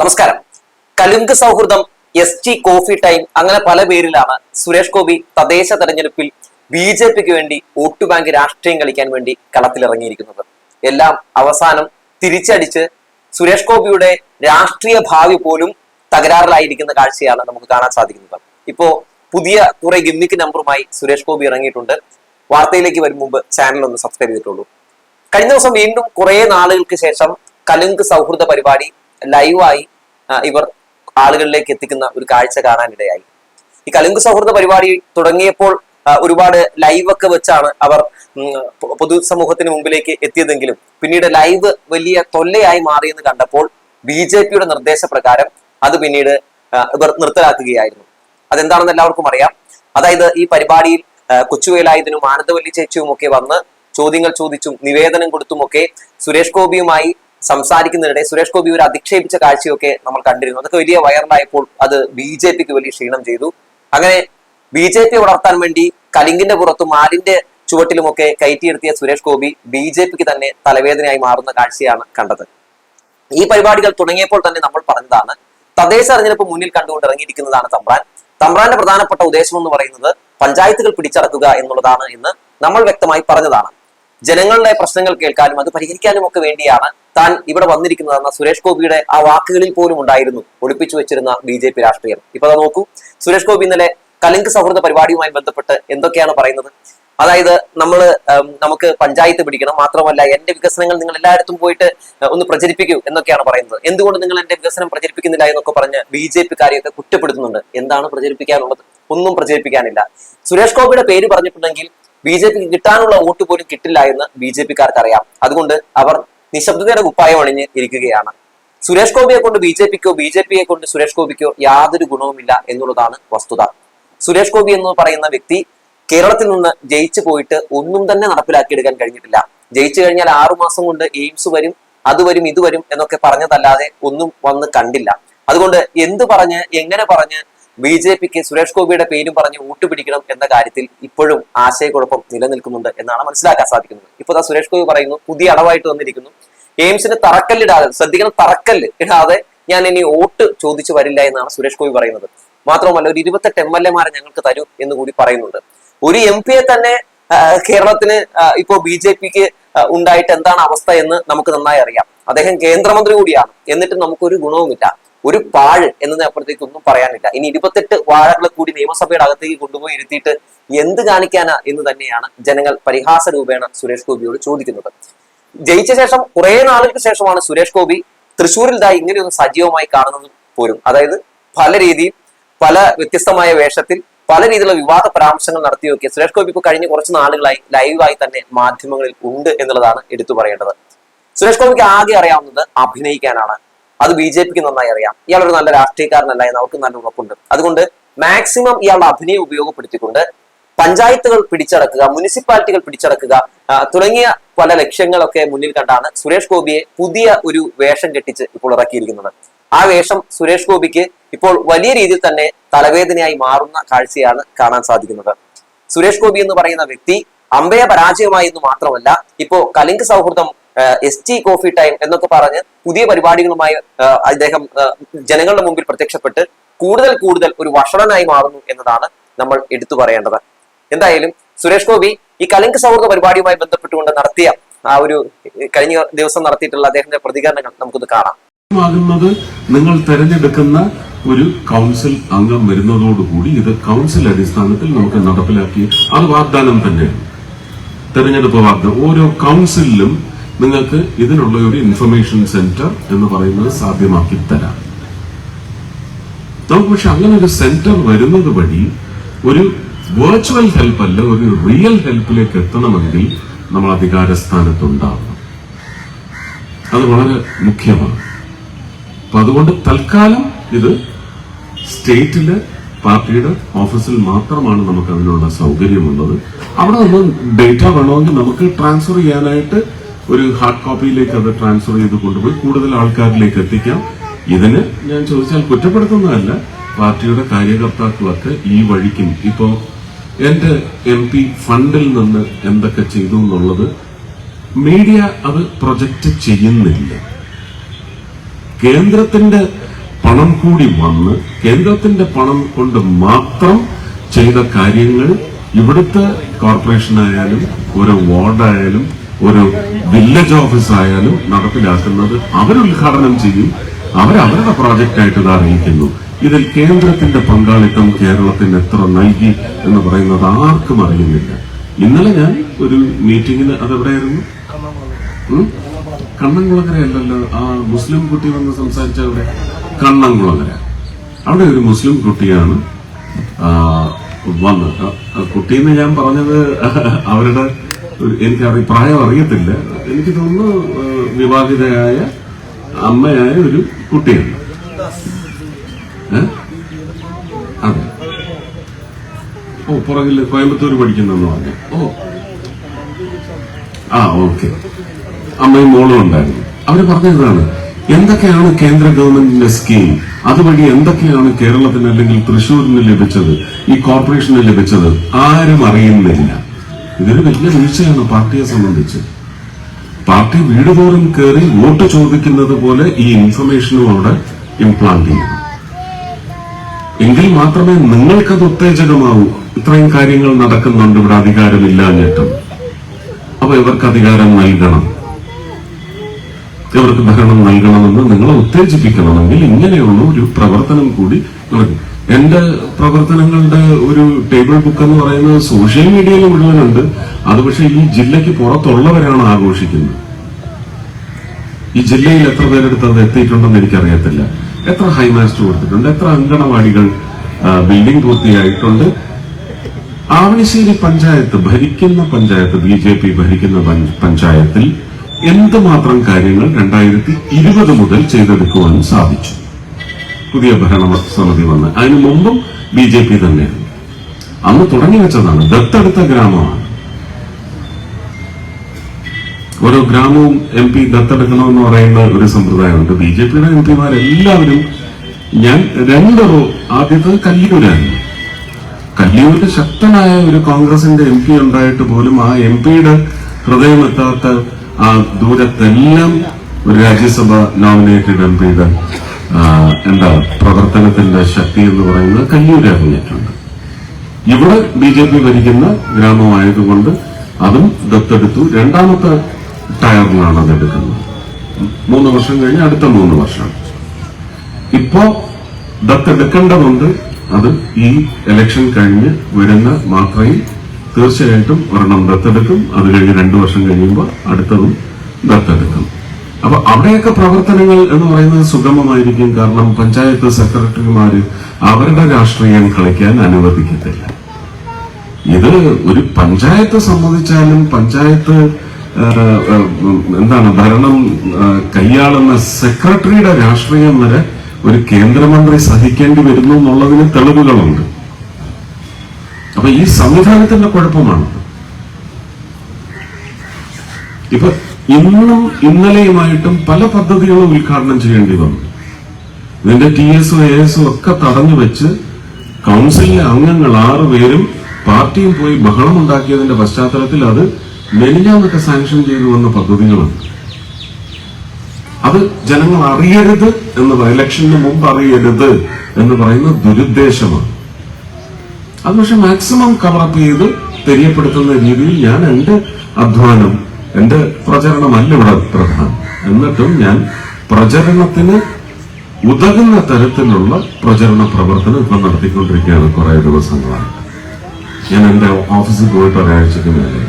നമസ്കാരം. കലുങ്ക് സൗഹൃദം S T coffee time അങ്ങനെ പല പേരിലാണ് സുരേഷ് ഗോപി തദ്ദേശ തെരഞ്ഞെടുപ്പിൽ ബി ജെ പിക്ക് വേണ്ടി വോട്ട് ബാങ്ക് രാഷ്ട്രീയം കളിക്കാൻ വേണ്ടി കളത്തിലിറങ്ങിയിരിക്കുന്നത്. എല്ലാം അവസാനം തിരിച്ചടിച്ച് സുരേഷ് ഗോപിയുടെ രാഷ്ട്രീയ ഭാവി പോലും തകരാറിലായിരിക്കുന്ന കാഴ്ചയാണ് നമുക്ക് കാണാൻ സാധിക്കുന്നത്. ഇപ്പോ പുതിയ കുറെ ഗിമ്മിക്ക് നമ്പറുമായി സുരേഷ് ഗോപി ഇറങ്ങിയിട്ടുണ്ട്. വാർത്തയിലേക്ക് വരും മുമ്പ് ചാനൽ ഒന്ന് സബ്സ്ക്രൈബ് ചെയ്തിട്ടുള്ളൂ. കഴിഞ്ഞ ദിവസം വീണ്ടും കുറെ നാളുകൾക്ക് ശേഷം കലുങ്ക് സൗഹൃദ പരിപാടി ലൈവായി ഇവർ ആളുകളിലേക്ക് എത്തിക്കുന്ന ഒരു കാഴ്ച കാണാനിടയായി. ഈ കലുങ്ക് സൗഹൃദ പരിപാടി തുടങ്ങിയപ്പോൾ ഒരുപാട് ലൈവൊക്കെ വെച്ചാണ് അവർ പൊതുസമൂഹത്തിന് മുമ്പിലേക്ക് എത്തിയതെങ്കിലും പിന്നീട് ലൈവ് വലിയ തൊല്ലയായി മാറിയെന്ന് കണ്ടപ്പോൾ ബി ജെ പിയുടെ നിർദ്ദേശപ്രകാരം അത് പിന്നീട് ഇവർ നിർത്തലാക്കുകയായിരുന്നു. അതെന്താണെന്ന് എല്ലാവർക്കും അറിയാം. അതായത് ഈ പരിപാടിയിൽ കൊച്ചുവേലായതിനും ആനന്ദവല്ലി ചേച്ചിയും ഒക്കെ വന്ന് ചോദ്യങ്ങൾ ചോദിച്ചും നിവേദനം കൊടുത്തുമൊക്കെ സുരേഷ് ഗോപിയുമായി സംസാരിക്കുന്നതിനിടെ സുരേഷ് ഗോപി ഒരു അധിക്ഷേപിച്ച കാഴ്ചയൊക്കെ നമ്മൾ കണ്ടിരുന്നു. അതൊക്കെ വലിയ വൈറലായപ്പോൾ അത് ബി ജെ പിക്ക് വലിയ ക്ഷീണം ചെയ്തു. അങ്ങനെ ബി ജെ പി വളർത്താൻ വേണ്ടി കലിങ്കിന്റെ പുറത്തും ആലിന്റെ ചുവട്ടിലുമൊക്കെ കയറ്റിയിരുത്തിയ സുരേഷ് ഗോപി ബി ജെ പിക്ക് തന്നെ തലവേദനയായി മാറുന്ന കാഴ്ചയാണ് കണ്ടത്. ഈ പരിപാടികൾ തുടങ്ങിയപ്പോൾ തന്നെ നമ്മൾ പറഞ്ഞതാണ് തദ്ദേശ തെരഞ്ഞെടുപ്പ് മുന്നിൽ കണ്ടുകൊണ്ട് ഇറങ്ങിയിരിക്കുന്നതാണ് തമ്പ്രാൻ. തമ്പ്രാന്റെ പ്രധാനപ്പെട്ട ഉദ്ദേശം എന്ന് പറയുന്നത് പഞ്ചായത്തുകൾ പിടിച്ചടക്കുക എന്നുള്ളതാണ് എന്ന് നമ്മൾ വ്യക്തമായി പറഞ്ഞതാണ്. ജനങ്ങളുടെ പ്രശ്നങ്ങൾ കേൾക്കാനും അത് പരിഹരിക്കാനും ഒക്കെ വേണ്ടിയാണ് താൻ ഇവിടെ വന്നിരിക്കുന്നതെന്ന സുരേഷ് ഗോപിയുടെ ആ വാക്കുകളിൽ പോലും ഉണ്ടായിരുന്നു ഒളിപ്പിച്ചു വെച്ചിരുന്ന ബി ജെ പി രാഷ്ട്രീയം. ഇപ്പൊ നോക്കൂ സുരേഷ് ഗോപി ഇന്നലെ കലിങ്ക് സൗഹൃദ പരിപാടിയുമായി ബന്ധപ്പെട്ട് എന്തൊക്കെയാണ് പറയുന്നത്? അതായത് നമ്മൾ നമുക്ക് പഞ്ചായത്ത് പിടിക്കണം മാത്രമല്ല എന്റെ വികസനങ്ങൾ നിങ്ങൾ എല്ലായിടത്തും പോയിട്ട് ഒന്ന് പ്രചരിപ്പിക്കൂ എന്നൊക്കെയാണ് പറയുന്നത്. എന്തുകൊണ്ട് നിങ്ങൾ എന്റെ വികസനം പ്രചരിപ്പിക്കുന്നില്ല എന്നൊക്കെ പറഞ്ഞ് ബി ജെ പിക്കാരെയൊക്കെ കുറ്റപ്പെടുത്തുന്നുണ്ട്. എന്താണ് പ്രചരിപ്പിക്കാനുള്ളത്? ഒന്നും പ്രചരിപ്പിക്കാനില്ല. സുരേഷ് ഗോപിയുടെ പേര് പറഞ്ഞിട്ടുണ്ടെങ്കിൽ ബി ജെ പിക്ക് കിട്ടാനുള്ള വോട്ട് പോലും കിട്ടില്ല എന്ന് ബി ജെ പിക്കാർക്ക് അറിയാം അതുകൊണ്ട് അവർ നിശബ്ദതയുടെ കുപ്പായം അണിഞ്ഞ് ഇരിക്കുകയാണ്. സുരേഷ് ഗോപിയെ കൊണ്ട് ബി ജെ പിക്കോ ബി ജെ പിയെ കൊണ്ട് സുരേഷ് ഗോപിക്കോ യാതൊരു ഗുണവുമില്ല എന്നുള്ളതാണ് വസ്തുത. സുരേഷ് ഗോപി എന്ന് പറയുന്ന വ്യക്തി കേരളത്തിൽ നിന്ന് ജയിച്ചു പോയിട്ട് ഒന്നും തന്നെ നടപ്പിലാക്കിയെടുക്കാൻ കഴിഞ്ഞിട്ടില്ല. ജയിച്ചു കഴിഞ്ഞാൽ ആറുമാസം കൊണ്ട് എയിംസ് വരും അത് വരും ഇത് വരും എന്നൊക്കെ പറഞ്ഞതല്ലാതെ ഒന്നും വന്ന് കണ്ടില്ല. അതുകൊണ്ട് എന്ത് പറഞ്ഞ് എങ്ങനെ പറഞ്ഞ് ബി ജെ പിക്ക് സുരേഷ് ഗോപിയുടെ പേരും പറഞ്ഞ് വോട്ട് പിടിക്കണം എന്ന കാര്യത്തിൽ ഇപ്പോഴും ആശയക്കുഴപ്പം നിലനിൽക്കുന്നുണ്ട് എന്നാണ് മനസ്സിലാക്കാൻ സാധിക്കുന്നത്. ഇപ്പൊ ദാ സുരേഷ് ഗോപി പറയുന്നു പുതിയ അടവായിട്ട് വന്നിരിക്കുന്നു. എയിംസിന് തറക്കല്ലിടാതെ ശ്രദ്ധിക്കണം തറക്കല്ല് ഇടാതെ ഞാൻ ഇനി വോട്ട് ചോദിച്ചു വരില്ല എന്നാണ് സുരേഷ് ഗോപി പറയുന്നത്. മാത്രമല്ല ഒരു ഇരുപത്തെട്ട് എം എൽ എമാരെ ഞങ്ങൾക്ക് തരൂ എന്ന് കൂടി പറയുന്നുണ്ട്. ഒരു എം പിയെ തന്നെ കേരളത്തിന് ഇപ്പോ ബി ജെ പിക്ക് ഉണ്ടായിട്ട് എന്താണ് അവസ്ഥ എന്ന് നമുക്ക് നന്നായി അറിയാം. അദ്ദേഹം കേന്ദ്രമന്ത്രി കൂടിയാണ്. എന്നിട്ടും നമുക്കൊരു ഗുണവുമില്ല. ഒരു പാഴ് എന്നതിനപ്പുറത്തേക്ക് ഒന്നും പറയാനില്ല. ഇനി ഇരുപത്തെട്ട് വാഴകളെ കൂടി നിയമസഭയുടെ അകത്തേക്ക് കൊണ്ടുപോയി ഇരുത്തിയിട്ട് എന്ത് കാണിക്കാനാ എന്ന് തന്നെയാണ് ജനങ്ങൾ പരിഹാസ രൂപേണ സുരേഷ് ഗോപിയോട് ചോദിക്കുന്നത്. ജയിച്ച ശേഷം കുറെ നാളുകൾക്ക് ശേഷമാണ് സുരേഷ് ഗോപി തൃശ്ശൂരിൽ ദാ ഇങ്ങനെയൊന്ന് സജീവമായി കാണുന്നത് പോലും അതായത് പല രീതിയിൽ പല വ്യത്യസ്തമായ വേഷത്തിൽ പല രീതിയിലുള്ള വിവാദ പരാമർശങ്ങൾ നടത്തി നോക്കിയ സുരേഷ് ഗോപി ഇപ്പോൾ കഴിഞ്ഞ കുറച്ച് നാളുകളായി ലൈവായി തന്നെ മാധ്യമങ്ങളിൽ ഉണ്ട് എന്നുള്ളതാണ് എടുത്തു പറയേണ്ടത്. സുരേഷ് ഗോപിക്ക് ആകെ അറിയാവുന്നത് അഭിനയിക്കാനാണ്. അത് ബി ജെ പിക്ക് നന്നായി അറിയാം. ഇയാളൊരു നല്ല രാഷ്ട്രീയക്കാരനല്ല എന്ന് അവർക്ക് നല്ല ഉറപ്പുണ്ട്. അതുകൊണ്ട് മാക്സിമം ഇയാളുടെ അഭിനയം ഉപയോഗപ്പെടുത്തിക്കൊണ്ട് പഞ്ചായത്തുകൾ പിടിച്ചടക്കുക മുനിസിപ്പാലിറ്റികൾ പിടിച്ചടക്കുക തുടങ്ങിയ പല ലക്ഷ്യങ്ങളൊക്കെ മുന്നിൽ കണ്ടാണ് സുരേഷ് ഗോപിയെ പുതിയ ഒരു വേഷം കെട്ടിച്ച് ഇപ്പോൾ ഇറക്കിയിരിക്കുന്നത്. ആ വേഷം സുരേഷ് ഗോപിക്ക് ഇപ്പോൾ വലിയ രീതിയിൽ തന്നെ തലവേദനയായി മാറുന്ന കാഴ്ചയാണ് കാണാൻ സാധിക്കുന്നത്. സുരേഷ് ഗോപി എന്ന് പറയുന്ന വ്യക്തി അമ്പയ പരാജയമായി എന്ന് മാത്രമല്ല ഇപ്പോ കലിംഗ് സൗഹൃദം എസ് ടി കോഫി ടൈം എന്നൊക്കെ പറഞ്ഞ് പുതിയ പരിപാടികളുമായി അദ്ദേഹം ജനങ്ങളുടെ മുമ്പിൽ പ്രത്യക്ഷപ്പെട്ട് കൂടുതൽ കൂടുതൽ ഒരു വഷളനായി മാറുന്നു എന്നതാണ് നമ്മൾ എടുത്തു പറയേണ്ടത്. എന്തായാലും സുരേഷ് ഗോപി ഈ കലിംഗ് സൗഹൃദ പരിപാടിയുമായി ബന്ധപ്പെട്ടുകൊണ്ട് നടത്തിയ ആ ഒരു കഴിഞ്ഞ ദിവസം നടത്തിയിട്ടുള്ള അദ്ദേഹത്തിന്റെ പ്രതികരണങ്ങൾ നമുക്കൊന്ന് കാണാം. ആകുന്നത് നിങ്ങൾ തെരഞ്ഞെടുക്കുന്ന ഒരു കൗൺസിൽ അംഗം വരുന്നതോടുകൂടി ഇത് കൗൺസിൽ അടിസ്ഥാനത്തിൽ നമുക്ക് നടപ്പിലാക്കി അത് വാഗ്ദാനം തന്നെയാണ്. തെരഞ്ഞെടുപ്പ് വാർഡ്. ഓരോ കൗൺസിലിലും നിങ്ങൾക്ക് ഇതിനുള്ള ഒരു ഇൻഫർമേഷൻ സെന്റർ എന്ന് പറയുന്നത് സാധ്യമാക്കി തരാം. നമുക്ക് പക്ഷെ അങ്ങനെ ഒരു സെന്റർ വരുന്നത് വഴി ഒരു വെർച്വൽ ഹെൽപ്പ് അല്ല ഒരു റിയൽ ഹെൽപ്പിലേക്ക് എത്തണമെങ്കിൽ നമ്മൾ അധികാരസ്ഥാനത്തുണ്ടാവണം. അത് വളരെ മുഖ്യമാണ്. അപ്പൊ അതുകൊണ്ട് തൽക്കാലം ഇത് സ്റ്റേറ്റിലെ പാർട്ടിയുടെ ഓഫീസിൽ മാത്രമാണ് നമുക്ക് അതിനുള്ള സൗകര്യമുള്ളത്. അവിടെ നമ്മൾ ഡേറ്റ വേണമെങ്കിൽ നമുക്ക് ട്രാൻസ്ഫർ ചെയ്യാനായിട്ട് ഒരു ഹാർഡ് കോപ്പിയിലേക്ക് അത് ട്രാൻസ്ഫർ ചെയ്ത് കൊണ്ടുപോയി കൂടുതൽ ആൾക്കാരിലേക്ക് എത്തിക്കാം. ഇതിന് ഞാൻ ചോദിച്ചാൽ കുറ്റപ്പെടുത്തുന്നതല്ല പാർട്ടിയുടെ കാര്യകർത്താക്കളൊക്കെ ഈ വഴിക്കും. ഇപ്പോ എന്റെ എം പി ഫണ്ടിൽ നിന്ന് എന്തൊക്കെ ചെയ്തു എന്നുള്ളത് മീഡിയ അത് പ്രൊജക്റ്റ് ചെയ്യുന്നില്ല. കേന്ദ്രത്തിന്റെ പണം കൂടി വന്ന് കേന്ദ്രത്തിന്റെ പണം കൊണ്ട് മാത്രം ചെയ്ത കാര്യങ്ങൾ ഇവിടുത്തെ കോർപ്പറേഷൻ ആയാലും ഒരു വാർഡായാലും ഒരു വില്ലേജ് ഓഫീസ് ആയാലും നടപ്പിലാക്കുന്നത് അവരുദ്ഘാടനം ചെയ്യും. അവരവരുടെ പ്രോജക്റ്റായിട്ട് ഇത് അറിയിക്കുന്നു. ഇതിൽ കേന്ദ്രത്തിന്റെ പങ്കാളിത്തം കേരളത്തിന് എത്ര നൽകി എന്ന് പറയുന്നത് ആർക്കും അറിയുന്നില്ല. ഇന്നലെ ഞാൻ ഒരു മീറ്റിംഗിന് അതെവിടെയായിരുന്നു? അല്ലല്ലോ ആ മുസ്ലിം കുട്ടി വന്ന് സംസാരിച്ച അവിടെ കണ്ണംകുളങ്ങര അവിടെ ഒരു മുസ്ലിം കുട്ടിയാണ് വന്നത്. ആ ഞാൻ പറഞ്ഞത് അവരുടെ എനിക്ക് അഭിപ്രായം പ്രായം അറിയത്തില്ല. എനിക്ക് തോന്നുന്നു വിവാഹിതയായ അമ്മയായ ഒരു കുട്ടിയാണ്? അതെ. ഓ പുറകിൽ കോയമ്പത്തൂർ പഠിക്കുന്നെന്ന് പറഞ്ഞു. ഓ. ആ ഓക്കെ. അമ്മയും മോളും ഉണ്ടായിരുന്നു. അവർ പറഞ്ഞതാണ് എന്തൊക്കെയാണ് കേന്ദ്ര ഗവൺമെന്റിന്റെ സ്കീം? അതുവഴി എന്തൊക്കെയാണ് കേരളത്തിന് അല്ലെങ്കിൽ തൃശ്ശൂരിന് ലഭിച്ചത്? ഈ കോർപ്പറേഷന് ലഭിച്ചത്? ആരും അറിയുന്നില്ല. ഇതൊരു വലിയ വീഴ്ചയാണ് പാർട്ടിയെ സംബന്ധിച്ച്. പാർട്ടി വീടുതോറും കയറി വോട്ട് ചോദിക്കുന്നത് പോലെ ഈ ഇൻഫർമേഷനും അവിടെ ഇംപ്ലാന്റ് ചെയ്യണം എങ്കിൽ മാത്രമേ നിങ്ങൾക്കത് ഉത്തേജകമാവൂ. ഇത്രയും കാര്യങ്ങൾ നടക്കുന്നുണ്ട്. ഇവിടെ അധികാരമില്ലാഞ്ഞിട്ടും അപ്പൊ ഇവർക്ക് അധികാരം നൽകണം. ഇവർക്ക് ഭരണം നൽകണമെന്ന് നിങ്ങളെ ഉത്തേജിപ്പിക്കണമെങ്കിൽ ഇങ്ങനെയുള്ള ഒരു പ്രവർത്തനം കൂടി നടക്കും എന്റെ പ്രവർത്തനങ്ങളുടെ ഒരു ടേബിൾ ബുക്ക് എന്ന് പറയുന്നത് സോഷ്യൽ മീഡിയയിൽ മുഴുവനുണ്ട് അത് പക്ഷെ ഈ ജില്ലയ്ക്ക് പുറത്തുള്ളവരാണ് ആഘോഷിക്കുന്നത്. ഈ ജില്ലയിൽ എത്ര പേരെടുത്ത് അത് എത്തിയിട്ടുണ്ടെന്ന് എനിക്കറിയത്തില്ല. എത്ര ഹൈമാസ്റ്റർ കൊടുത്തിട്ടുണ്ട് എത്ര അങ്കണവാടികൾ ബിൽഡിംഗ് പൂർത്തിയായിട്ടുണ്ട്. ആവണിശ്ശേരി പഞ്ചായത്ത് ഭരിക്കുന്ന പഞ്ചായത്ത് ബി ഭരിക്കുന്ന പഞ്ച- പഞ്ചായത്തിൽ എന്തുമാത്രം കാര്യങ്ങൾ രണ്ടായിരത്തി ഇരുപത് മുതൽ ചെയ്തെടുക്കുവാൻ സാധിച്ചു? പുതിയ ഭരണ സമിതി വന്ന്. അതിനു മുമ്പും ബി ജെ പി തന്നെയാണ്. അന്ന് തുടങ്ങി വെച്ചതാണ്. ദത്തെടുത്ത ഗ്രാമമാണ്. ഓരോ ഗ്രാമവും എം പി ദത്തെടുക്കണമെന്ന് പറയുന്ന ഒരു സമ്പ്രദായമുണ്ട്. ബി ജെ പിയുടെ എം പിമാരെല്ലാവരും ഞാൻ രണ്ട് റോ ആദ്യത്തത് കല്ലിയൂരായിരുന്നു ശക്തനായ ഒരു കോൺഗ്രസിന്റെ എം പി ഉണ്ടായിട്ട് പോലും ആ എം പിയുടെ ഹൃദയമെത്താത്ത ആ ദൂരത്തെല്ലാം ഒരു രാജ്യസഭ നോമിനേറ്റഡ് എം പിയുടെ എന്താ പ്രവർത്തനത്തിന്റെ ശക്തി എന്ന് പറയുന്നത് കല്ലിയൂർ അറിഞ്ഞിട്ടുണ്ട്. ഇവിടെ ബി ജെ പി ഭരിക്കുന്ന ഗ്രാമമായതുകൊണ്ട് അതും ദത്തെടുത്തു. രണ്ടാമത്തെ ടയറിലാണ് അത് എടുക്കുന്നത്. മൂന്ന് വർഷം കഴിഞ്ഞ് അടുത്ത മൂന്ന് വർഷം. ഇപ്പോ ദത്തെടുക്കേണ്ടതുണ്ട്. അത് ഈ ഇലക്ഷൻ കഴിഞ്ഞ് വരുന്ന മാത്രയിൽ തീർച്ചയായിട്ടും ഒരെണ്ണം ദത്തെടുക്കും. അത് കഴിഞ്ഞ് രണ്ടു വർഷം കഴിയുമ്പോൾ അടുത്തതും ദത്തെടുക്കും. അപ്പൊ അവിടെയൊക്കെ പ്രവർത്തനങ്ങൾ എന്ന് പറയുന്നത് സുഗമമായിരിക്കും. കാരണം പഞ്ചായത്ത് സെക്രട്ടറിമാര് അവരുടെ രാഷ്ട്രീയം കളിക്കാൻ അനുവദിക്കത്തില്ല. ഇത് ഒരു പഞ്ചായത്ത് സംബന്ധിച്ചാലും പഞ്ചായത്ത് എന്താണ് ഭരണം കൈയാളുന്ന സെക്രട്ടറിയുടെ രാഷ്ട്രീയം വരെ ഒരു കേന്ദ്രമന്ത്രി സഹിക്കേണ്ടി വരുന്നു എന്നുള്ളതിന് തെളിവുകളുണ്ട്. അപ്പൊ ഈ സംവിധാനത്തിന്റെ കുഴപ്പമാണ്. ഇപ്പൊ ഇന്നും ഇന്നലെയുമായിട്ടും പല പദ്ധതികളും ഉദ്ഘാടനം ചെയ്യേണ്ടി വന്നു. ഇതിന്റെ ടി എസും എ എസും ഒക്കെ തടഞ്ഞു വെച്ച് കൗൺസിലിലെ അംഗങ്ങൾ ആറുപേരും പാർട്ടിയും പോയി ബഹളം ഉണ്ടാക്കിയതിന്റെ പശ്ചാത്തലത്തിൽ അത് മെലിഞ്ഞാന്നൊക്കെ സാങ്ഷൻ ചെയ്തു വന്ന പദ്ധതികളുണ്ട് അത് ജനങ്ങൾ അറിയരുത് എന്ന് ഇലക്ഷന് മുമ്പ് അറിയരുത് എന്ന് പറയുന്ന ദുരുദ്ദേശമാണ്. അത് പക്ഷെ മാക്സിമം കവറപ്പ് ചെയ്ത് തെரியപ്പെടുത്തുന്ന രീതിയിൽ ഞാൻ എന്റെ അധ്വാനം എന്റെ പ്രചരണമല്ല ഇവിടെ പ്രധാനം. എന്നിട്ടും ഞാൻ പ്രചരണത്തിന് ഉതകുന്ന തരത്തിലുള്ള പ്രചരണ പ്രവർത്തനം ഇപ്പൊ നടത്തിക്കൊണ്ടിരിക്കുകയാണ് കുറെ ദിവസങ്ങളായിട്ട് ഞാൻ എന്റെ ഓഫീസിൽ പോയിട്ട് ഒരാഴ്ചക്ക് മേലെ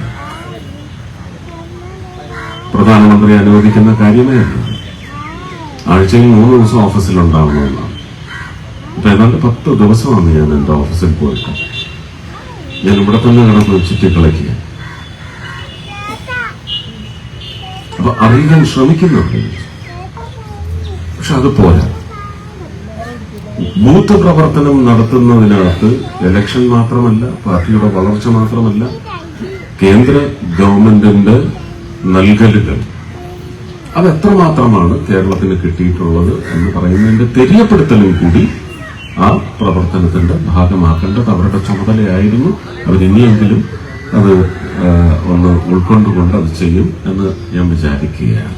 പ്രധാനമന്ത്രി അനുവദിക്കുന്ന കാര്യമേ അല്ല. ആഴ്ചയിൽ മൂന്ന് ദിവസം ഓഫീസിൽ ഉണ്ടാവണമെന്നാണ് ഇപ്പൊ ഏതാണ്ട് പത്ത് ദിവസമാണ് ഞാൻ എന്റെ ഓഫീസിൽ പോയിട്ട്. ഞാൻ ഇവിടെ തന്നെ കിടന്ന് ചുറ്റിക്കളിക്കുക അപ്പൊ അറിയാൻ ശ്രമിക്കുന്നുണ്ട് പക്ഷെ അത് പോരാ. ബൂത്ത് പ്രവർത്തനം നടത്തുന്നതിനകത്ത് ഇലക്ഷൻ മാത്രമല്ല പാർട്ടിയുടെ വളർച്ച മാത്രമല്ല കേന്ദ്ര ഗവൺമെന്റിന്റെ നൽകലുകൾ. അത് എത്രമാത്രമാണ് കേരളത്തിന് കിട്ടിയിട്ടുള്ളത് എന്ന് പറയുന്നതിന്റെ തെരിയപ്പെടുത്തലും കൂടി ആ പ്രവർത്തനത്തിന്റെ ഭാഗമാക്കേണ്ടത് അവരുടെ ചുമതലയായിരുന്നു. അവരിനിയെങ്കിലും അത് ഒന്ന് ഉൾക്കൊണ്ടുകൊണ്ട് അത് ചെയ്യും എന്ന് ഞാൻ വിചാരിക്കുകയാണ്.